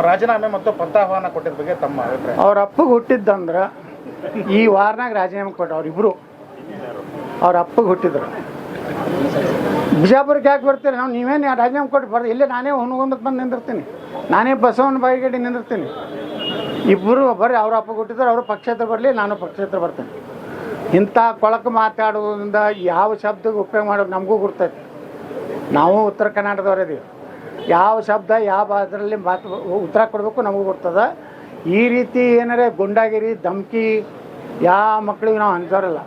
ರಾಜೀನಾಮೆ ಮತ್ತು ಪಂಥಾಹ್ವಾನ ಕೊಟ್ಟಿದ್ದ ಬಗ್ಗೆ ತಮ್ಮ ಅಭಿಪ್ರಾಯ? ಅವ್ರ ಅಪ್ಪಗೆ ಹುಟ್ಟಿದ್ದಂದ್ರೆ ಈ ವಾರ್ನಾಗ ರಾಜೀನಾಮೆ ಕೊಟ್ಟು ಅವ್ರಿಬ್ರು ಅವ್ರ ಅಪ್ಪಗೆ ಹುಟ್ಟಿದ್ರು. ಬಿಜಾಪುರಕ್ಕೆ ಯಾಕೆ ಬರ್ತೀರಿ? ನಾವು ನೀವೇನು ರಾಜೀನಾಮೆ ಕೊಟ್ಟು ಬರ್ದು ಇಲ್ಲೇ ನಾನೇ ಹುನಗುಂದಕ್ಕೆ ಬಂದು ನಿಂದಿರ್ತೀನಿ. ನಾನೇ ಬಸವನ ಬಾಯಿಗಡಿ ನಿಂದಿರ್ತೀನಿ. ಇಬ್ಬರು ಬರ್ರಿ. ಅವ್ರ ಅಪ್ಪಗೆ ಹುಟ್ಟಿದ್ರು. ಅವರು ಪಕ್ಷೇತ್ರ ಬರಲಿ, ನಾನು ಪಕ್ಷೇತ್ರ ಬರ್ತೇನೆ. ಇಂಥ ಕೊಳಕು ಮಾತಾಡೋದ್ರಿಂದ ಯಾವ ಶಬ್ದಕ್ಕೆ ಉಪಯೋಗ ಮಾಡೋದು ನಮಗೂ ಗುರ್ತೈತಿ ನಾವು ಉತ್ತರ ಕರ್ನಾಟಕದವರಿದ್ದೀವಿ ಯಾವ ಶಬ್ದ ಯಾವ ಅದರಲ್ಲಿ ಮಾತು ಉತ್ತರ ಕೊಡಬೇಕು ನಮಗೆ ಗೊತ್ತದ ಈ ರೀತಿ ಏನಾರೇ ಗುಂಡಾಗಿರಿ ಧಮ್ಕಿ ಯಾವ ಮಕ್ಕಳಿಗೆ ನಾವು ಅಂಜೋರಲ್ಲ.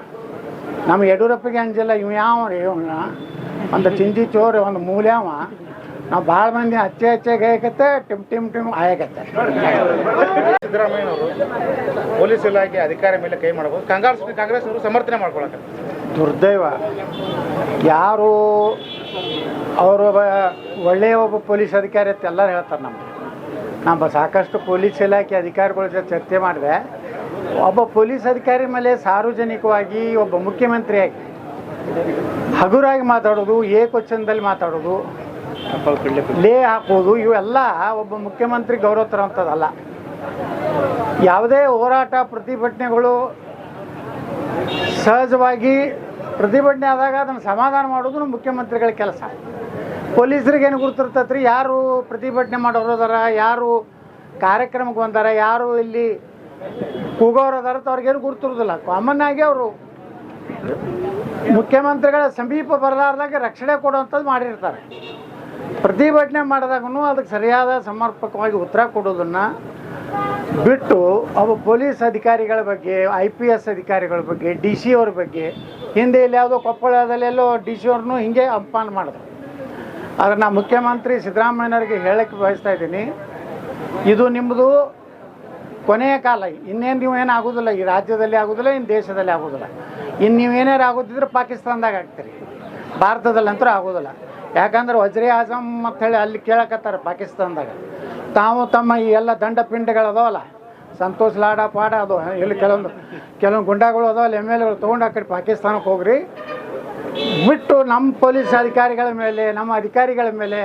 ನಮ್ಮ ಯಡಿಯೂರಪ್ಪಗೆ ಅಂಜಿಲ್ಲ ಇವ್ ಯಾವ ಇವ್ನ? ಒಂದು ಚಿಂಜಿ ಚೋರು ಒಂದು ಮೂಲ್ಯಾವ. ನಾವು ಭಾಳ ಮಂದಿ ಹಚ್ಚೆ ಹಚ್ಚೆ ಗೇಯಕತ್ತೆ ಟಿಮ್ ಟಿಮ್ ಟಿಮ್ ಆಯಕತ್ತೆ. ಸಿದ್ದರಾಮಯ್ಯನವರು ಪೊಲೀಸ್ ಇಲಾಖೆ ಅಧಿಕಾರ ಮೇಲೆ ಕೈ ಮಾಡಬಹುದು. ಕಾಂಗ್ರೆಸ್ ಕಾಂಗ್ರೆಸ್ ಅವರು ಸಮರ್ಥನೆ ಮಾಡ್ಕೊಳಕ್ಕೆ. ದುರ್ದೈವ. ಯಾರು ಅವರು ಒಬ್ಬ ಒಳ್ಳೆಯ ಒಬ್ಬ ಪೊಲೀಸ್ ಅಧಿಕಾರಿ ಅಂತ ಎಲ್ಲರೂ ಹೇಳ್ತಾರೆ ನಮಗೆ. ನಮ್ಮ ಸಾಕಷ್ಟು ಪೊಲೀಸ್ ಇಲಾಖೆ ಅಧಿಕಾರಿಗಳ ಜೊತೆ ಚರ್ಚೆ ಮಾಡಿದೆ. ಒಬ್ಬ ಪೊಲೀಸ್ ಅಧಿಕಾರಿ ಮೇಲೆ ಸಾರ್ವಜನಿಕವಾಗಿ ಒಬ್ಬ ಮುಖ್ಯಮಂತ್ರಿಯಾಗಿ ಹಗುರಾಗಿ ಮಾತಾಡೋದು ಏಕವಚನದಲ್ಲಿ ಮಾತಾಡೋದು, ಲೇ ಹಾಕೋದು, ಇವೆಲ್ಲ ಒಬ್ಬ ಮುಖ್ಯಮಂತ್ರಿ ಗೌರವ ತರೋಂಥದ್ದಲ್ಲ ಯಾವುದೇ ಹೋರಾಟ ಪ್ರತಿಭಟನೆಗಳು ಸಹಜವಾಗಿ ಪ್ರತಿಭಟನೆ ಆದಾಗ ಅದನ್ನು ಸಮಾಧಾನ ಮಾಡೋದು ಮುಖ್ಯಮಂತ್ರಿಗಳ ಕೆಲಸ. ಪೊಲೀಸರಿಗೆ ಏನು ಗುರುತಿರ್ತೈತ್ರಿ? ಯಾರು ಪ್ರತಿಭಟನೆ ಮಾಡೋರು ಅದಾರ? ಯಾರು ಕಾರ್ಯಕ್ರಮಕ್ಕೆ ಬಂದಾರ? ಯಾರು ಇಲ್ಲಿ ಕೂಗೋರು ಅದಾರ ಅವ್ರಿಗೇನು ಗುರುತಿರೋದಿಲ್ಲ. ಕಾಮನ್ ಆಗಿ ಅವರು ಮುಖ್ಯಮಂತ್ರಿಗಳ ಸಮೀಪ ಬರಲಾರ್ದಾಗ ರಕ್ಷಣೆ ಕೊಡುವಂಥದ್ದು ಮಾಡಿರ್ತಾರೆ. ಪ್ರತಿಭಟನೆ ಮಾಡಿದಾಗೂ ಅದಕ್ಕೆ ಸರಿಯಾದ ಸಮರ್ಪಕವಾಗಿ ಉತ್ತರ ಕೊಡೋದನ್ನು ಬಿಟ್ಟು ಅವ ಪೊಲೀಸ್ ಅಧಿಕಾರಿಗಳ ಬಗ್ಗೆ, ಐ ಪಿ ಎಸ್ ಅಧಿಕಾರಿಗಳ ಬಗ್ಗೆ, ಡಿ ಸಿ ಅವ್ರ ಬಗ್ಗೆ, ಹಿಂದೆ ಇಲ್ಲಿ ಯಾವುದೋ ಕೊಪ್ಪಳದಲ್ಲೆಲ್ಲೋ ಡಿ ಸಿ ಅವ್ರನ್ನೂ ಹಿಂಗೆ ಅಪಮಾನ ಮಾಡಿದ್ರು. ಆದರೆ ನಾ ಮುಖ್ಯಮಂತ್ರಿ ಸಿದ್ದರಾಮಯ್ಯನವರಿಗೆ ಹೇಳಕ್ಕೆ ಬಯಸ್ತಾ ಇದ್ದೀನಿ. ಇದು ನಿಮ್ಮದು ಕೊನೆಯ ಕಾಲ. ಇನ್ನೇನು ನೀವು ಏನು ಆಗೋದಿಲ್ಲ, ಈ ರಾಜ್ಯದಲ್ಲಿ ಆಗೋದಿಲ್ಲ ಇನ್ನು ದೇಶದಲ್ಲಿ ಆಗೋದಿಲ್ಲ. ಇನ್ನು ನೀವು ಏನಾರು ಆಗೋದಿದ್ರೆ ಪಾಕಿಸ್ತಾನದಾಗ ಆಗ್ತೀರಿ. ಭಾರತದಲ್ಲಂತೂ ಆಗೋದಿಲ್ಲ. ಯಾಕಂದ್ರೆ ವಜ್ರಿ ಆಜಮ್ ಹೇಳಿ ಅಲ್ಲಿ ಕೇಳಕತ್ತಾರೆ ಪಾಕಿಸ್ತಾನದಾಗ. ತಾವು ತಮ್ಮ ಈ ಎಲ್ಲ ದಂಡ ಪಿಂಡಗಳು ಅದಾವಲ್ಲ, ಸಂತೋಷ್ ಲಾಡ ಪಾಡ ಅದು, ಇಲ್ಲಿ ಕೆಲವೊಂದು ಕೆಲವೊಂದು ಗುಂಡಾಗಳು ಅದಾವಲ್ಲ, ಎಂ ಎಲ್ ಎಗಳು ತೊಗೊಂಡು ಆ ಕಡೆ ಪಾಕಿಸ್ತಾನಕ್ಕೆ ಹೋಗ್ರಿ. ಬಿಟ್ಟು ನಮ್ಮ ಪೊಲೀಸ್ ಅಧಿಕಾರಿಗಳ ಮೇಲೆ, ನಮ್ಮ ಅಧಿಕಾರಿಗಳ ಮೇಲೆ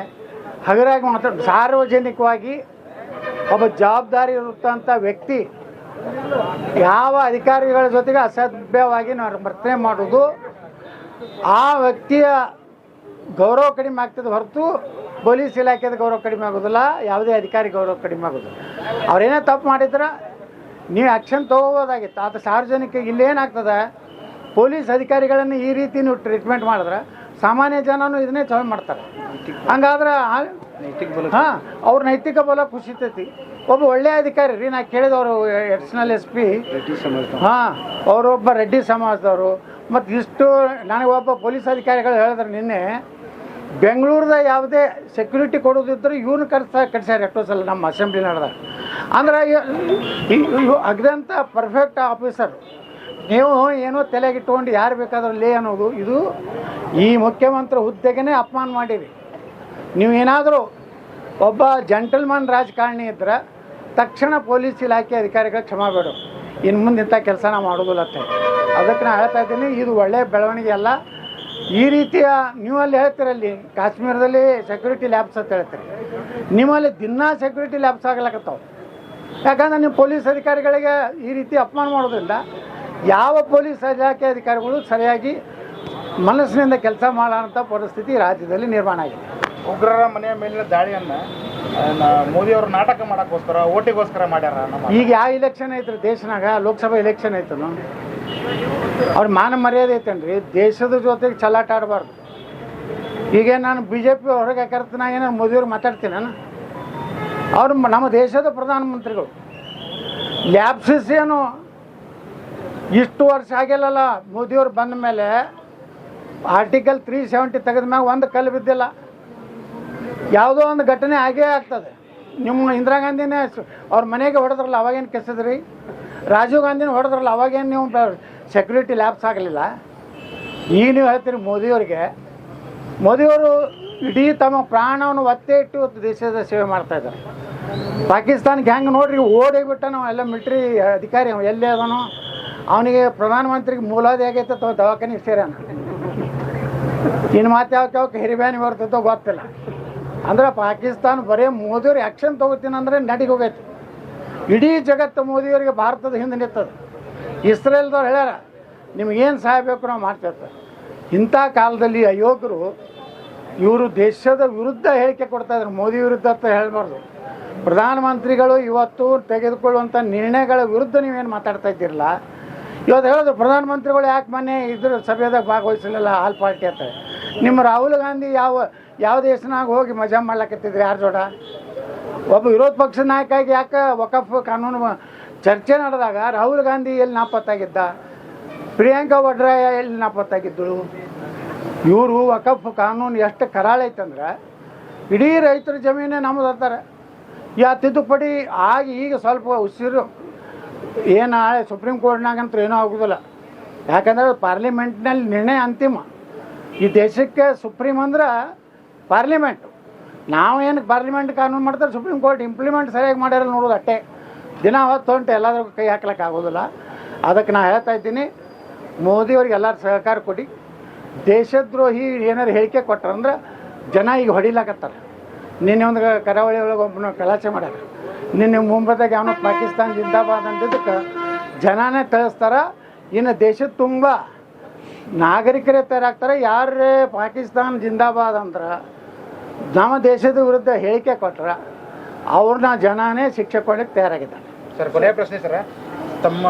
ಹಗರಾಗಿ ಮಾತಾಡ ಸಾರ್ವಜನಿಕವಾಗಿ ಒಬ್ಬ ಜವಾಬ್ದಾರಿ ಇರುತ್ತಂಥ ವ್ಯಕ್ತಿ ಯಾವ ಅಧಿಕಾರಿಗಳ ಜೊತೆಗೆ ಅಸಭ್ಯವಾಗಿ ನಾವು ವರ್ತನೆ ಮಾಡೋದು ಆ ವ್ಯಕ್ತಿಯ ಗೌರವ ಕಡಿಮೆ ಆಗ್ತದೆ ಹೊರತು ಪೊಲೀಸ್ ಇಲಾಖೆದ ಗೌರವ ಕಡಿಮೆ ಆಗೋದಿಲ್ಲ, ಯಾವುದೇ ಅಧಿಕಾರಿ ಗೌರವ ಕಡಿಮೆ ಆಗೋದಿಲ್ಲ. ಅವ್ರೇನೇ ತಪ್ಪು ಮಾಡಿದ್ರೆ ನೀವು ಆ್ಯಕ್ಷನ್ ತೊಗೋಬೋದಾಗಿತ್ತು. ಅದು ಸಾರ್ವಜನಿಕ ಇಲ್ಲೇನಾಗ್ತದೆ ಪೊಲೀಸ್ ಅಧಿಕಾರಿಗಳನ್ನು ಈ ರೀತಿ ನೀವು ಟ್ರೀಟ್ಮೆಂಟ್ ಮಾಡಿದ್ರೆ ಸಾಮಾನ್ಯ ಜನನು ಇದನ್ನೇ ಚಾಲು ಮಾಡ್ತಾರೆ. ಹಂಗಾದ್ರೆ ಹಾಂ ಅವ್ರ ನೈತಿಕ ಬಲ ಕುಸಿತೈತಿ ಒಬ್ಬ ಒಳ್ಳೆಯ ಅಧಿಕಾರಿ ರೀ ನಾ ಕೇಳಿದವರು ಎಡಿಷನಲ್ ಎಸ್ ಪಿ. ಹಾಂ ಅವರೊಬ್ಬ ರೆಡ್ಡಿ ಸಮಾಜದವರು. ಮತ್ತು ಇಷ್ಟು ನನಗೆ ಒಬ್ಬ ಪೊಲೀಸ್ ಅಧಿಕಾರಿಗಳು ಹೇಳಿದ್ರು ನಿನ್ನೆ ಬೆಂಗಳೂರದ ಯಾವುದೇ ಸೆಕ್ಯೂರಿಟಿ ಕೊಡೋದಿದ್ದರೆ ಇವನು ಕರೆಸ ಕಟ್ಸ್ಯಾರ ಎಷ್ಟೋ ಸಲ ನಮ್ಮ ಅಸೆಂಬ್ಲಿ ನಡೆದ ಅಂದ್ರೆ ಅಗ್ದಂಥ ಪರ್ಫೆಕ್ಟ್ ಆಫೀಸರ್ ನೀವು ಏನೋ ತಲೆಗಿಟ್ಕೊಂಡು ಯಾರು ಬೇಕಾದ್ರೂ ಲೇ ಅನ್ನೋದು, ಇದು ಈ ಮುಖ್ಯಮಂತ್ರಿ ಹುದ್ದೆಗೇ ಅಪಮಾನ ಮಾಡಿರಿ ನೀವು ಏನಾದರೂ ಒಬ್ಬ ಜಂಟಲ್ಮನ್ ರಾಜಕಾರಣಿ ಇದ್ರೆ ತಕ್ಷಣ ಪೊಲೀಸ್ ಇಲಾಖೆ ಅಧಿಕಾರಿಗಳು ಕ್ಷಮಾ ಬೇಡು. ಇನ್ನು ಮುಂದೆ ಇಂಥ ಕೆಲಸ ನಾವು ಮಾಡೋದಿಲ್ಲ ಅದಕ್ಕೆ ನಾನು ಹೇಳ್ತಾ ಇದ್ದೀನಿ, ಇದು ಒಳ್ಳೆಯ ಬೆಳವಣಿಗೆ ಅಲ್ಲ. ಈ ರೀತಿಯ ನೀವು ಅಲ್ಲಿ ಹೇಳ್ತೀರಲ್ಲಿ ಕಾಶ್ಮೀರದಲ್ಲಿ ಸೆಕ್ಯೂರಿಟಿ ಲ್ಯಾಬ್ಸ್ ಅಂತ ಹೇಳ್ತೀರಿ. ನಿಮ್ಮಲ್ಲಿ ದಿನ ಸೆಕ್ಯೂರಿಟಿ ಲ್ಯಾಬ್ಸ್ ಆಗ್ಲಕತ್ತಾವೆ. ಯಾಕಂದ್ರೆ ನೀವು ಪೊಲೀಸ್ ಅಧಿಕಾರಿಗಳಿಗೆ ಈ ರೀತಿ ಅಪಮಾನ ಮಾಡೋದ್ರಿಂದ ಯಾವ ಪೊಲೀಸ್ ಇಲಾಖೆ ಅಧಿಕಾರಿಗಳು ಸರಿಯಾಗಿ ಮನಸ್ಸಿನಿಂದ ಕೆಲಸ ಮಾಡೋಂಥ ಪರಿಸ್ಥಿತಿ ರಾಜ್ಯದಲ್ಲಿ ನಿರ್ಮಾಣ ಆಗಿದೆ. ಉಗ್ರರ ಮನೆಯ ಮೇಲಿನ ದಾಳಿಯನ್ನು ಮೋದಿಯವರು ನಾಟಕ ಮಾಡೋಕ್ಕೋಸ್ಕರ ಓಟಿಗೋಸ್ಕರ ಮಾಡ್ಯಾರ ಈಗ ಯಾವ ಇಲೆಕ್ಷನ್ ಐತ್ರಿ? ದೇಶನಾಗ ಲೋಕಸಭಾ ಇಲೆಕ್ಷನ್ ಐತನು? ಅವ್ರ ಮಾನ ಮರ್ಯಾದೆ ಐತೇನ್ರಿ? ದೇಶದ ಜೊತೆಗೆ ಚಲಾಟ ಆಡಬಾರ್ದು. ಈಗ ನಾನು ಬಿ ಜೆ ಪಿ ಹೊರಗೆ ಏನೋ ಮೋದಿಯವ್ರು ಮಾತಾಡ್ತೀನಿ ನಾನು ಅವ್ರು ನಮ್ಮ ದೇಶದ ಪ್ರಧಾನಮಂತ್ರಿಗಳು. ಲ್ಯಾಬ್ಸಿಸ್ ಏನು ಇಷ್ಟು ವರ್ಷ ಆಗಿಲ್ಲಲ್ಲ, ಮೋದಿಯವ್ರು ಬಂದ ಮೇಲೆ ಆರ್ಟಿಕಲ್ ತ್ರೀ ಸೆವೆಂಟಿ ತೆಗೆದ ಮ್ಯಾಗ ಒಂದು ಕಲ್ಲು ಬಿದ್ದಿಲ್ಲ. ಯಾವುದೋ ಒಂದು ಘಟನೆ ಆಗೇ ಆಗ್ತದೆ. ನಿಮ್ಮ ಇಂದಿರಾ ಗಾಂಧಿನೇ ಅವ್ರ ಮನೆಗೆ ಹೊಡೆದ್ರಲ್ಲ, ಅವಾಗೇನು ಕೆಸಿದ್ರಿ? ರಾಜೀವ್ ಗಾಂಧಿನ ಹೊಡೆದ್ರಲ್ಲ, ಅವಾಗೇನು ನೀವು ಸೆಕ್ಯೂರಿಟಿ ಲ್ಯಾಬ್ಸ್ ಆಗಲಿಲ್ಲ? ಈಗ ನೀವು ಹೇಳ್ತೀರಿ ಮೋದಿಯವ್ರಿಗೆ, ಮೋದಿಯವರು ಇಡೀ ತಮ್ಮ ಪ್ರಾಣವನ್ನು ಒತ್ತೆ ಇಟ್ಟು ದೇಶದ ಸೇವೆ ಮಾಡ್ತಾ ಇದ್ದಾರೆ. ಪಾಕಿಸ್ತಾನಕ್ಕೆ ಹೆಂಗೆ ನೋಡ್ರಿ, ಓಡೋಗ್ಬಿಟ್ಟ ನಾವು ಎಲ್ಲ ಮಿಲ್ಟ್ರಿ ಅಧಿಕಾರಿ, ಎಲ್ಲೇ ಅದನೋ? ಅವನಿಗೆ ಪ್ರಧಾನಮಂತ್ರಿಗೆ ಮೂಲಾದಿ ಆಗೈತೆ ಅಥವಾ ದವಾಖಾನೆ ಸೇರ್ಯಾನ ಇನ್ನು ಮಾತು ಯಾವ ಯಾವಕ್ಕೆ ಹಿರಿಬ್ಯಾನಿ ಬರ್ತೈತೋ ಗೊತ್ತಿಲ್ಲ. ಅಂದ್ರೆ ಪಾಕಿಸ್ತಾನ ಬರೀ ಮೋದಿಯವ್ರು ಆ್ಯಕ್ಷನ್ ತೊಗೋತೀನಿ ಅಂದರೆ ನಡಿಗೆ ಹೋಗೈತಿ. ಇಡೀ ಜಗತ್ತು ಮೋದಿಯವರಿಗೆ ಭಾರತದ ಹಿಂದೆ ನಿಂತದ. ಇಸ್ರೇಲ್ದವ್ರು ಹೇಳ್ಯಾರ, ನಿಮಗೇನು ಸಹಾಯ ಬೇಕು ನಾವು ಮಾಡ್ತಿರ್ತಾರೆ ಇಂಥ ಕಾಲದಲ್ಲಿ ಅಯೋಗ್ಯರು ಇವರು ದೇಶದ ವಿರುದ್ಧ ಹೇಳಿಕೆ ಕೊಡ್ತಾ ಇದ್ರು. ಮೋದಿ ವಿರುದ್ಧ ಅಂತ ಹೇಳಬಾರ್ದು. ಪ್ರಧಾನಮಂತ್ರಿಗಳು ಇವತ್ತು ತೆಗೆದುಕೊಳ್ಳುವಂಥ ನಿರ್ಣಯಗಳ ವಿರುದ್ಧ ನೀವೇನು ಮಾತಾಡ್ತಾ ಇದ್ದಿರಲ್ಲ ಇವತ್ತು ಹೇಳೋದು ಪ್ರಧಾನಮಂತ್ರಿಗಳು ಯಾಕೆ ಮೊನ್ನೆ ಇದ್ರ ಸಭೆದಾಗ ಭಾಗವಹಿಸಲಿಲ್ಲ ಆಲ್ ಪಾರ್ಟಿ ಅಂತ. ನಿಮ್ಮ ರಾಹುಲ್ ಗಾಂಧಿ ಯಾವ ಯಾವ ದೇಶನಾಗ ಹೋಗಿ ಮಜಾ ಮಾಡ್ಲಕತ್ತಿದ್ರು ಯಾರು ಜೋಡ? ಒಬ್ಬ ವಿರೋಧ ಪಕ್ಷದ ನಾಯಕ ಆಗಿ ಯಾಕೆ ವಕಫ್ ಕಾನೂನು ಚರ್ಚೆ ನಡೆದಾಗ ರಾಹುಲ್ ಗಾಂಧಿ ಎಲ್ಲಿ ನಾಪತ್ತಾಗಿದ್ದ? ಪ್ರಿಯಾಂಕಾ ವಡ್ರಾಯ ಎಲ್ಲಿ ನಾಪತ್ತಾಗಿದ್ದಳು? ಇವರು ವಕಫ್ ಕಾನೂನು ಎಷ್ಟು ಕರಾಳ ಐತಂದ್ರೆ ಇಡೀ ರೈತರ ಜಮೀನೇ ನಮ್ಮದು ಅಂತಾರೆ. ಯಾ ತಿದ್ದುಪಡಿ ಆಗಿ ಈಗ ಸ್ವಲ್ಪ ಉಸಿರು ಏನು ನಾಳೆ ಸುಪ್ರೀಂ ಕೋರ್ಟ್ನಾಗಂತೂ ಏನೂ ಆಗೋದಿಲ್ಲ. ಯಾಕಂದ್ರೆ ಪಾರ್ಲಿಮೆಂಟ್ನಲ್ಲಿ ನಿರ್ಣಯ ಅಂತಿಮ. ಈ ದೇಶಕ್ಕೆ ಸುಪ್ರೀಂ ಅಂದ್ರೆ ಪಾರ್ಲಿಮೆಂಟು. ನಾವು ಏನಕ್ಕೆ ಪಾರ್ಲಿಮೆಂಟ್ ಕಾನೂನು ಮಾಡ್ತಾರೆ, ಸುಪ್ರೀಂ ಕೋರ್ಟ್ ಇಂಪ್ಲಿಮೆಂಟ್ ಸರಿಯಾಗಿ ಮಾಡ್ಯಾರ ನೋಡೋದು ಅಟ್ಟೆ. ದಿನ ಹೊತ್ತು ಹೊಂಟು ಎಲ್ಲಾದ್ರೂ ಕೈ ಹಾಕ್ಲಿಕ್ಕೆ ಆಗೋದಿಲ್ಲ. ಅದಕ್ಕೆ ನಾನು ಹೇಳ್ತಾ ಇದ್ದೀನಿ, ಮೋದಿಯವ್ರಿಗೆ ಎಲ್ಲರೂ ಸಹಕಾರ ಕೊಡಿ. ದೇಶದ್ರೋಹಿ ಏನಾರು ಹೇಳಿಕೆ ಕೊಟ್ರಂದ್ರೆ ಜನ ಈಗ ಹೊಡಿಲಾಕತ್ತಾರೆ. ನಿನ್ನೆ ಒಂದು ಕರಾವಳಿ ಒಳಗೆ ಒಬ್ಬನ ಕಲಾಚೆ ಮಾಡ್ಯಾರ. ನಿನ್ನೆ ಮುಂಬೈದಾಗ ಅವನು ಪಾಕಿಸ್ತಾನ ಜಿಂದಾಬಾದ್ ಅಂದಿದ್ದಕ್ಕೆ ಜನನೇ ತಳಿಸ್ತಾರ, ಇನ್ನು ದೇಶದ ತುಂಬ ನಾಗರಿಕರೇ ತಯಾರಾಗ್ತಾರೆ ಯಾರೇ ಪಾಕಿಸ್ತಾನ ಜಿಂದಾಬಾದ್ ಅಂದ್ರೆ ನಮ್ಮ ದೇಶದ ವಿರುದ್ಧ ಹೇಳಿಕೆ ಕೊಟ್ರ ಅವ್ರನ್ನ ಜನಾನೇ ಶಿಕ್ಷೆ ಕೊಡಲಿಕ್ಕೆ ತಯಾರಾಗಿದ್ದಾರೆ. ಸರ್, ಕೊನೆಯ ಪ್ರಶ್ನೆ ಸರ್, ತಮ್ಮ